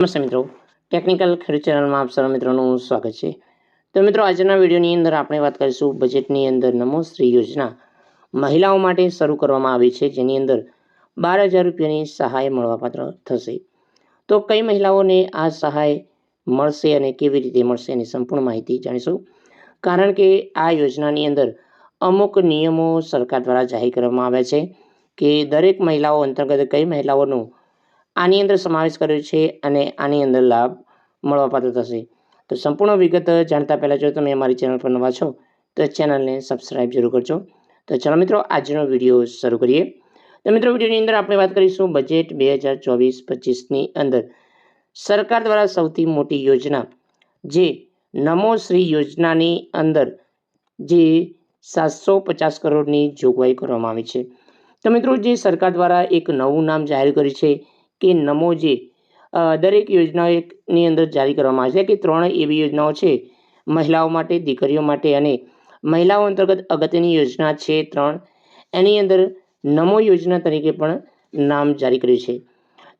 નમસ્તે મિત્રો. ટેકનિકલ ખેડૂત ચેનલમાં આપ સર્વ મિત્રોનું સ્વાગત છે. તો મિત્રો, આજના વિડીયોની અંદર આપણે વાત કરીશું બજેટની અંદર નમો શ્રી યોજના મહિલાઓ માટે શરૂ કરવામાં આવી છે, જેની અંદર બાર હજાર રૂપિયાની સહાય મળવાપાત્ર થશે. તો કઈ મહિલાઓને આ સહાય મળશે અને કેવી રીતે મળશે એની સંપૂર્ણ માહિતી જાણીશું. કારણ કે આ યોજનાની અંદર અમુક નિયમો સરકાર દ્વારા જાહેર કરવામાં આવ્યા છે કે દરેક મહિલાઓ અંતર્ગત કઈ મહિલાઓનું આની અંદર સમાવેશ કર્યો છે અને આની અંદર લાભ મળવાપાત્ર થશે. તો સંપૂર્ણ વિગત જાણતા પહેલાં જો તમે અમારી ચેનલ પર નવા છો, તો ચેનલને સબસ્ક્રાઈબ જરૂર કરજો. તો ચાલો મિત્રો, આજનો વીડિયો શરૂ કરીએ. તો મિત્રો, વિડીયોની અંદર આપણે વાત કરીશું બજેટ બે હજાર ચોવીસ પચીસની અંદર. સરકાર દ્વારા સૌથી મોટી યોજના, જે નમો શ્રી યોજનાની અંદર, જે સાતસો પચાસ કરોડની જોગવાઈ કરવામાં આવી છે. તો મિત્રો, જે સરકાર દ્વારા એક નવું નામ જાહેર કર્યું છે કે નમો જે દરેક યોજનાઓની અંદર જારી કરવામાં આવે છે કે ત્રણ એવી યોજનાઓ છે. મહિલાઓ માટે, દીકરીઓ માટે અને મહિલાઓ અંતર્ગત અગત્યની યોજના છે ત્રણ. એની અંદર નમો યોજના તરીકે પણ નામ જારી કર્યું છે.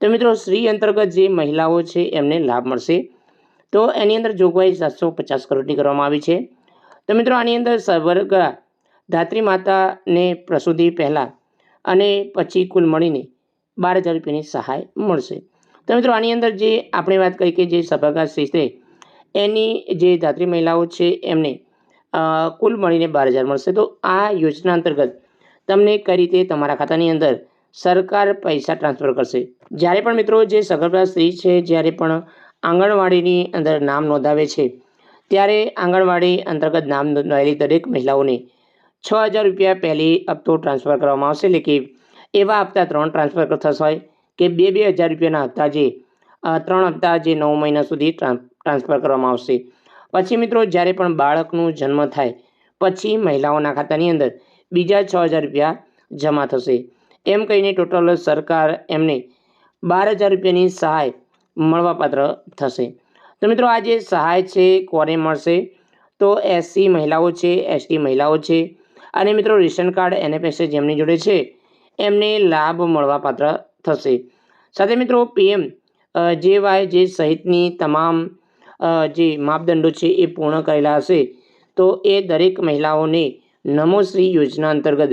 તો મિત્રો, શ્રી અંતર્ગત જે મહિલાઓ છે એમને લાભ મળશે. તો એની અંદર જોગવાઈ સાતસો પચાસ કરોડની કરવામાં આવી છે. તો મિત્રો, આની અંદર સવર્ગા, ધાત્રી માતાને પ્રસૂતિ પહેલાં અને પછી કુલ મળીને બાર હજાર રૂપિયાની સહાય મળશે. તો મિત્રો, આની અંદર જે આપણે વાત કરી કે જે સભાગા છે એની જે ધાત્રી મહિલાઓ છે, એમને કુલ મળીને બાર હજાર મળશે. તો આ યોજના અંતર્ગત તમને કઈ રીતે તમારા ખાતાની અંદર સરકાર પૈસા ટ્રાન્સફર કરશે? જ્યારે પણ મિત્રો જે સગર્ભા સ્ત્રી છે, જ્યારે પણ આંગણવાડીની અંદર નામ નોંધાવે છે, ત્યારે આંગણવાડી અંતર્ગત નામ નોંધાયેલી દરેક મહિલાઓને છ હજાર રૂપિયા પહેલી હપ્તો ટ્રાન્સફર કરવામાં આવશે. એટલે કે એવા હપ્તા ત્રણ ટ્રાન્સફર થશે હોય કે બે બે હજાર રૂપિયાના હપ્તા જે ત્રણ હપ્તા જે નવ મહિના સુધી ટ્રાન્સફર કરવામાં આવશે. પછી મિત્રો જ્યારે પણ બાળકનું જન્મ થાય, પછી મહિલાઓના ખાતાની અંદર બીજા છ હજાર રૂપિયા જમા થશે. એમ કહીને ટોટલ સરકાર એમને બાર હજાર રૂપિયાની સહાય મળવાપાત્ર થશે. તો મિત્રો આ જે સહાય છે કોને મળશે? તો એસસી મહિલાઓ છે, એસટી મહિલાઓ છે. અને મિત્રો રેશન કાર્ડ એનએફએસએ જેમની જોડે છે એમને લાભ મળવાપાત્ર થશે. સાથે મિત્રો, પીએમ જે વાય જે સહિતની તમામ જે માપદંડો છે એ પૂર્ણ કરેલા હશે, તો એ દરેક મહિલાઓને નમોશ્રી યોજના અંતર્ગત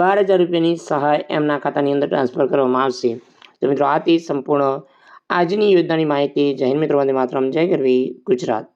બાર હજાર રૂપિયાની સહાય એમના ખાતાની અંદર ટ્રાન્સફર કરવામાં આવશે. તો મિત્રો, આ તે સંપૂર્ણ આજની યોજનાની માહિતી. જૈન મિત્રો, વંદે માતરમ. જય ગરવી ગુજરાત.